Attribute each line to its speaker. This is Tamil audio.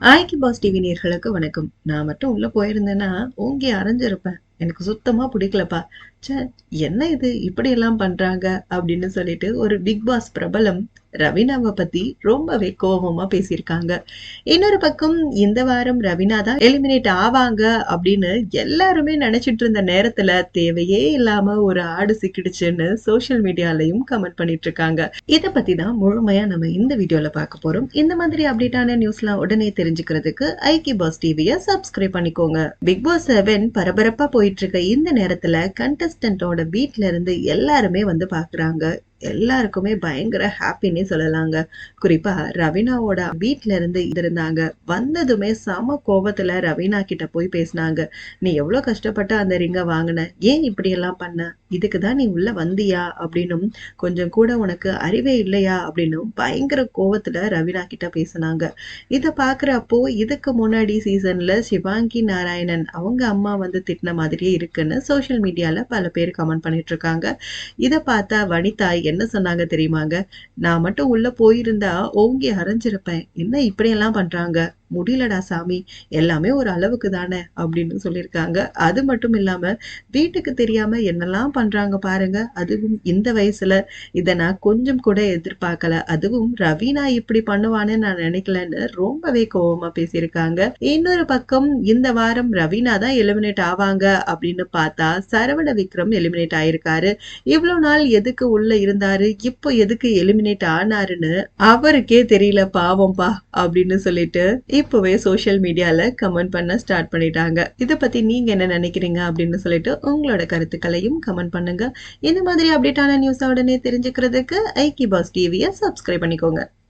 Speaker 1: ஆய்க்கி பாஸ் டிவி நேர்களுக்கு வணக்கம். நான் மட்டும் உள்ள போயிருந்தேன்னா ஓங்கி அரைஞ்சிருப்பேன். எனக்கு சுத்தமா பிடிக்கலப்பா. ச்சே என்ன இது? இப்படி எல்லாம் பண்றாங்க அப்படின்னு சொல்லிட்டு ஒரு பிக் பாஸ் பிரபலம் ரவீனாவை பத்தி ரொம்பவே கோபமா பேசியிருக்காங்க. இன்னொரு பக்கம் இந்த வாரம் ரவீனா தான் எலிமினேட் ஆவாங்க அப்படின்னு எல்லாருமே நினைச்சிட்டு இருந்த நேரத்துல தேவையே இல்லாம ஒரு ஆடு சிக்கிடுச்சுன்னு சோசியல் மீடியாலையும் கமெண்ட் பண்ணிட்டு இருக்காங்க இதை பத்தி தான் முழுமையா நம்ம இந்த வீடியோல பார்க்க போறோம். இந்த மாதிரி அப்டேட்டான நியூஸ்லாம் உடனே தெரிஞ்சுக்கிறதுக்கு ஐக்கி பாஸ் டிவியை சப்ஸ்கிரைப் பண்ணிக்கோங்க. பிக் பாஸ் செவன் பரபரப்பா போயிட்டு இருக்க இந்த நேரத்துல கண்டஸ்டன்டோட வீட்ல இருந்து எல்லாருமே வந்து பாக்குறாங்க. எல்லாருக்குமே பயங்கர ஹாப்பின்னே சொல்லலாங்க. குறிப்பா ரவீனாவோட வீட்ல இருந்து இருந்தாங்க வந்ததுமே சம கோபத்துல ரவீனா கிட்ட போய் பேசினாங்க. நீ எவ்வளவு கஷ்டப்பட்டு அந்த ரிங்க வாங்கின? ஏன் இப்படி எல்லாம் பண்ண? இதுக்கு தான் நீ உள்ள வந்தியா அப்படின்னும் கொஞ்சம் கூட உனக்கு அறிவே இல்லையா அப்படின்னும் பயங்கர கோவத்துல ரவினா கிட்ட பேசினாங்க. இதை பாக்குறப்போ இதுக்கு முன்னாடி சீசன்ல சிவாங்கி நாராயணன் அவங்க அம்மா வந்து திட்டின மாதிரியே இருக்குன்னு சோஷியல் மீடியால பல பேர் கமெண்ட் பண்ணிட்டு இருக்காங்க. இதை பார்த்தா வனிதா என்ன சொன்னாங்க தெரியுமாங்க? நான் மட்டும் உள்ள போயிருந்தா ஓங்கி அரைஞ்சிருப்பேன். என்ன இப்படியெல்லாம் பண்றாங்க? முடியலடா சாமி எல்லாமே ஒரு அளவுக்கு தானே அப்படின்னு சொல்லியிருக்காங்க. அது மட்டும் இல்லாம வீட்டுக்கு தெரியாம என்னெல்லாம் பண்றாங்க பாருங்க. அதுவும் இந்த வயசுல இதை நான் கொஞ்சம் கூட எதிர்பார்க்கல. அதுவும் ரவீனா இப்படி பண்ணுவான்னு நான் நினைக்கலன்னு ரொம்பவே கோவமா பேசியிருக்காங்க. இன்னொரு பக்கம் இந்த வாரம் ரவீனா தான் எலிமினேட் ஆவாங்க அப்படின்னு பார்த்தா சரவண விக்ரம் எலிமினேட் ஆயிருக்காரு. இவ்வளவு நாள் எதுக்கு உள்ள இருந்தாரு? இப்போ எதுக்கு எலிமினேட் ஆனாருன்னு அவருக்கே தெரியல பாவம்பா அப்படின்னு சொல்லிட்டு இப்போவே சோஷியல் மீடியால கமெண்ட் பண்ண ஸ்டார்ட் பண்ணிட்டாங்க. இதை பத்தி நீங்க என்ன நினைக்கிறீங்க அப்படின்னு சொல்லிட்டு உங்களோட கருத்துக்களையும் கமெண்ட் பண்ணுங்க. இந்த மாதிரி அப்டேட்டான நியூஸை உடனே தெரிஞ்சுக்கிறதுக்கு ஐக்கி பாஸ் டிவியை சப்ஸ்கிரைப் பண்ணிக்கோங்க.